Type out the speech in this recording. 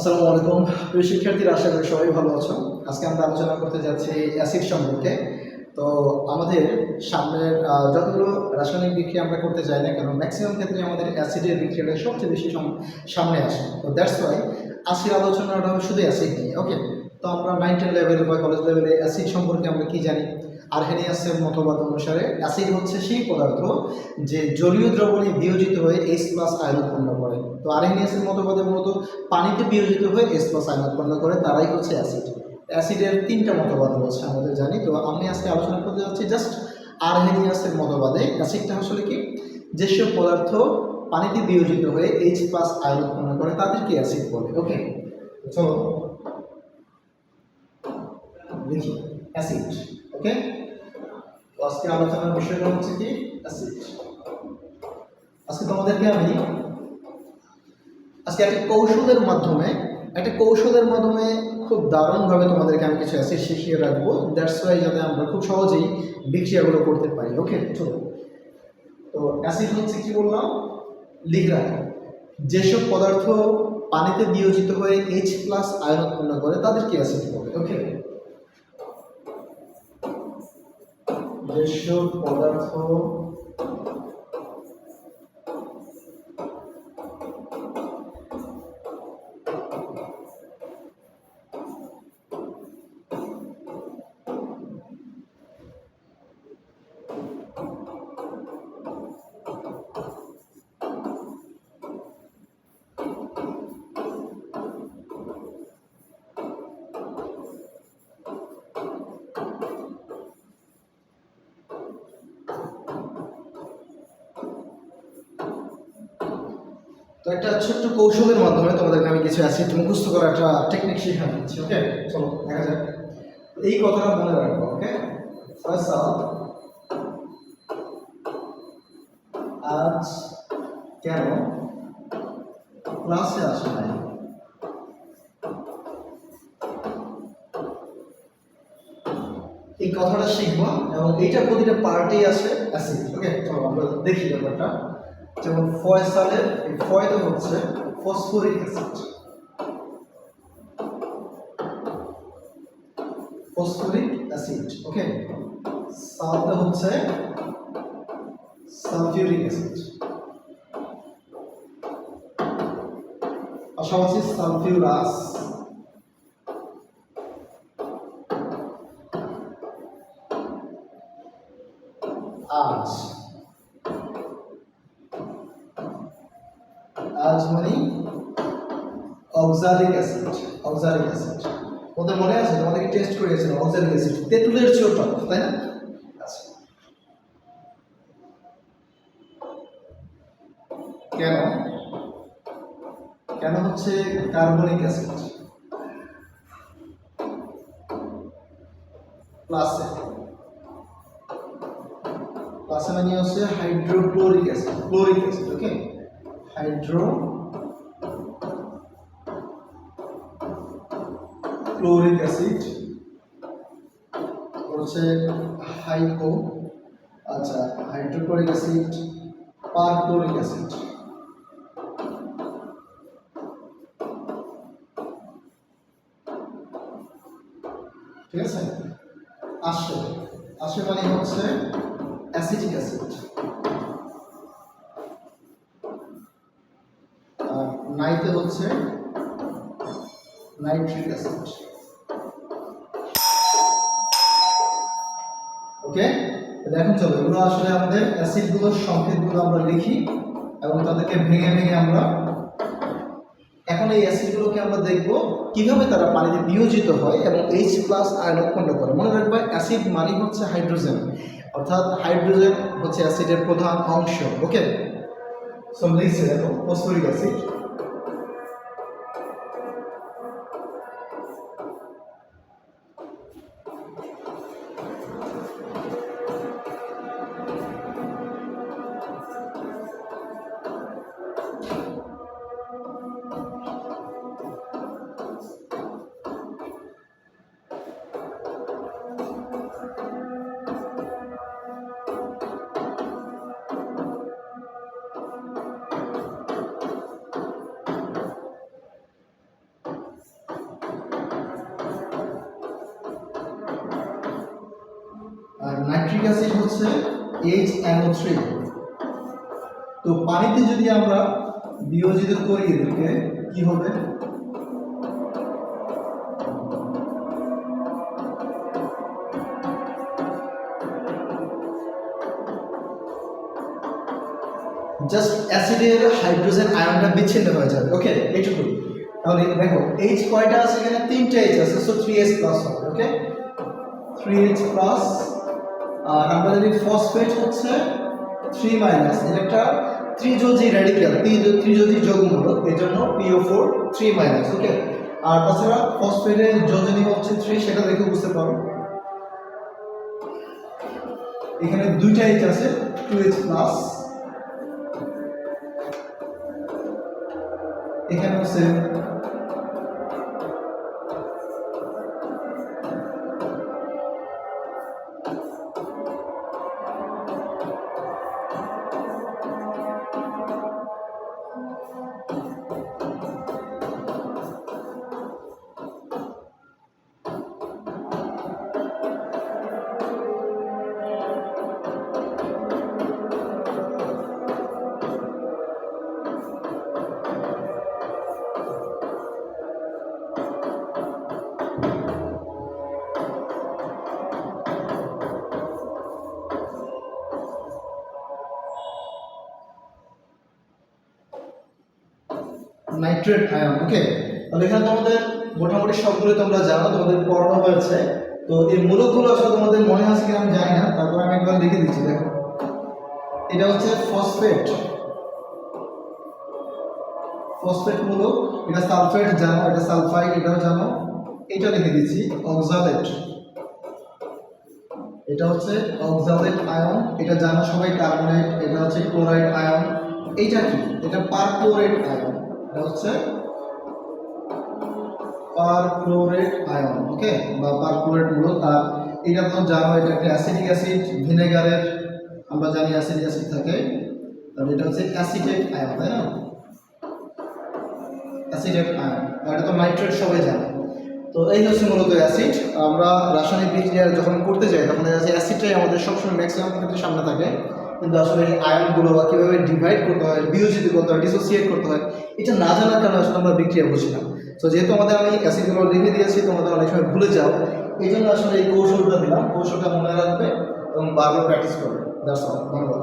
আসসালামু আলাইকুম। প্রিয় শিক্ষার্থীরা, আশা করি সবাই ভালো আছো। আজকে আমরা আলোচনা করতে যাচ্ছি অ্যাসিড সম্পর্কে। তো আমাদের সামনের যতগুলো রাসায়নিক বিক্রিয়া আমরা করতে যাই না কেন ম্যাক্সিমাম ক্ষেত্রে আমাদের অ্যাসিডের বিক্রিয়াটা সবচেয়ে বেশি সাম- সামনে আসে। তো দ্যাটস ওয়াই আজকের আলোচনাটা শুধু অ্যাসিড নিয়ে ওকে তো আমরা নাইন টেন লেভেল বা কলেজ লেভেলে অ্যাসিড সম্পর্কে আমরা কী জানি? আর্হেনিয়াসের মতবাদ অনুসারে অ্যাসিড হচ্ছে সেই পদার্থ যে জলীয় দ্রবণে বিয়োজিত হয়ে এইচ প্লাস আয়ন উৎপন্ন করে। তো আর্হেনিয়াসের মতবাদে মূলত পানিতে বিয়োজিত হয়ে এস প্লাস আয়ন উৎপন্ন করে, তারাই হচ্ছে অ্যাসিড। অ্যাসিডের তিনটা মতবাদ রয়েছে আমাদের জানি। তো আমি আজকে আলোচনা করতে যাচ্ছি জাস্ট আর্হেনিয়াসের মতবাদে। অ্যাসিডটা আসলে কি? যেসব পদার্থ পানিতে বিয়োজিত হয়ে এইচ প্লাস আয়ন উৎপন্ন করে তাদেরকে অ্যাসিড বলে? ওকে চলো লিখি অ্যাসিড ওকে আজকে আলোচনার বিষয়টা হচ্ছে কি? আজকে তোমাদেরকে আমি আজকে একটা কৌশলের মাধ্যমে একটা কৌশলের মাধ্যমে খুব দারুণভাবে তোমাদেরকে আমি কিছু অ্যাসিড শিখিয়ে রাখব। দ্যাটস ওয়াই যাতে আমরা খুব সহজেই বিক্রিয়াগুলো করতে পারি। ওকে চলো। তো অ্যাসিড হচ্ছে কি বললাম? লিখে যেসব পদার্থ পানিতে বিয়োজিত হয়ে এইচ প্লাস আয়ন উৎপন্ন করে তাদেরকে অ্যাসিড বলে? ওকে যেসব পদার্থ একটা ছোট্ট কৌশলের মাধ্যমে তোমাদেরকে আমি কিছু অ্যাসিড মুখস্থ করার একটা টেকনিক শেখানো দিচ্ছি ওকে চলো, দেখা যাক। এই কথাটা মনে রাখব ওকে ফয়সাল আজ কেন ক্লাসে আসে নাই এই কথাটা শিখব, এবং এইটার প্রতিটা পার্টেই আছে অ্যাসিড ওকে চলো, আমরা দেখি ব্যাপারটা। যেমন ফয়সালের এই ফয়টা হচ্ছে phosphoric acid. Phosphoric acid, okay? সালটা হচ্ছে সালফিউরিক অ্যাসিড। পাশাপাশি সালফিউরাস আজ আজ মানে অক্সালিক অ্যাসিড অক্সালিক অ্যাসিড। ওদের মনে আছে? তোমাদেরকে টেস্ট করিয়েছিল অক্সালিক অ্যাসিড। তেঁতুলের চেয়েও টক তাই না? আচ্ছা। কেন? কেন হচ্ছে কার্বনিক অ্যাসিড? প্লাসে প্লাসে মানে হচ্ছে hydrochloric acid chloric acid okay hydrochloric acid হচ্ছে হাইপো আচ্ছা হাইড্রোক্লোরিক অ্যাসিড পারক্লোরিক অ্যাসিড ঠিক আছে? আসে। আসে মানে হচ্ছে অ্যাসিটিক অ্যাসিড আর নাইতে হচ্ছে নাইট্রিক অ্যাসিড ওকে দেখুন চলো, এগুলো আসলে আমাদের অ্যাসিডগুলোর সংকেতগুলো আমরা লিখি এবং তাদেরকে ভেঙে ভেঙে আমরা এখন এই অ্যাসিডগুলোকে আমরা দেখব কীভাবে তারা পানিতে নিয়োজিত হয় এবং এইচ প্লাস আয়ন উৎপন্ন করে। মনে রাখবে অ্যাসিড মানে হচ্ছে হাইড্রোজেন অর্থাৎ হাইড্রোজেন হচ্ছে অ্যাসিডের প্রধান অংশ। ওকে সো লিখছে দেখো ফসফরিক অ্যাসিড নাইট্রিক অ্যাসিড হচ্ছে এইচ এনও থ্রি তো পানিতে যদি আমরা বিয়োজিত করি এদেরকে, কি হবে? জাস্ট অ্যাসিডের হাইড্রোজেন আয়নটা বিচ্ছিন্ন হয়ে যাবে। ওকে এইটুকু। তাহলে দেখো এইচ কয়টা আছে এখানে? তিনটে এইচ আছে so three H plus okay three H plus আর আমরা যদি ফসফেট হচ্ছে থ্রি মাইনাস এটা একটা ত্রিযোজি রেডিক্যাল ত্রিযোজি যৌগমূলক এই জন্য P O four three minus okay আর তাছাড়া ফসফেটের যোজনী হচ্ছে থ্রি সেটা দেখে বুঝতে পারো। এখানে দুইটা এইচ আছে টু এইচ প্লাস এখানে হচ্ছে নাইট্রেট আয়ন ওকে তাহলে এখানে তোমাদের মোটামুটি সবগুলো তোমরা জানো, তোমাদের পড়ানো হয়েছে। তো এই মূলকগুলো আসলে তোমাদের মনে আছে কিনা আমি জানি না, তারপর আমি একবার লিখে দিচ্ছি, দেখো। এটা হচ্ছে ফসফেট ফসফেট মূলক, এটা সালফেট জানো, এটা সালফাইড এটাও জানো। এটা লিখে দিচ্ছি অক্সালেট এটা হচ্ছে অক্সালেট আয়ন এটা জানো সবাই কার্বনেট এটা হচ্ছে ক্লোরাইড আয়ন এইটা কি? এটা পারক্লোরেট আয়ন এটা হচ্ছে পারক্লোরেট আয়ন ওকে বা পারক্লোরেট মূলক, আর এটা তো জানো এটা একটা অ্যাসিডিক অ্যাসিড ভিনেগারের আমরা জানি অ্যাসিডিক অ্যাসিড থাকে, আর এটা হচ্ছে অ্যাসিডেট আয়ন, তাই না? অ্যাসিডেট আয়ন, এটা তো নাইট্রেট সবাই জানে। তো এই হচ্ছে মূলত অ্যাসিড আমরা রাসায়নিক বিক্রিয়া যখন করতে যাই, তখন অ্যাসিডটাই আমাদের সবসময় ম্যাক্সিমাম ক্ষেত্রে সামনে থাকে। কিন্তু আসলে এই আয়নগুলো বা কীভাবে ডিভাইড করতে হয়, বিয়োজিত করতে হয় ডিসোসিয়েট করতে হয়, এটা না জানার কারণে আসলে আমরা বিক্রিয়া বুঝি না। তো যেহেতু আমাদের আমি অ্যাসিডগুলো লিখে দিয়েছি তোমাদের অনেক সময় ভুলে যাও। এই জন্য আসলে এই কৌশলটা দিলাম। কৌশলটা মনে রাখবে এবং বারবার প্র্যাকটিস করবে। দ্যাটস অল ধন্যবাদ।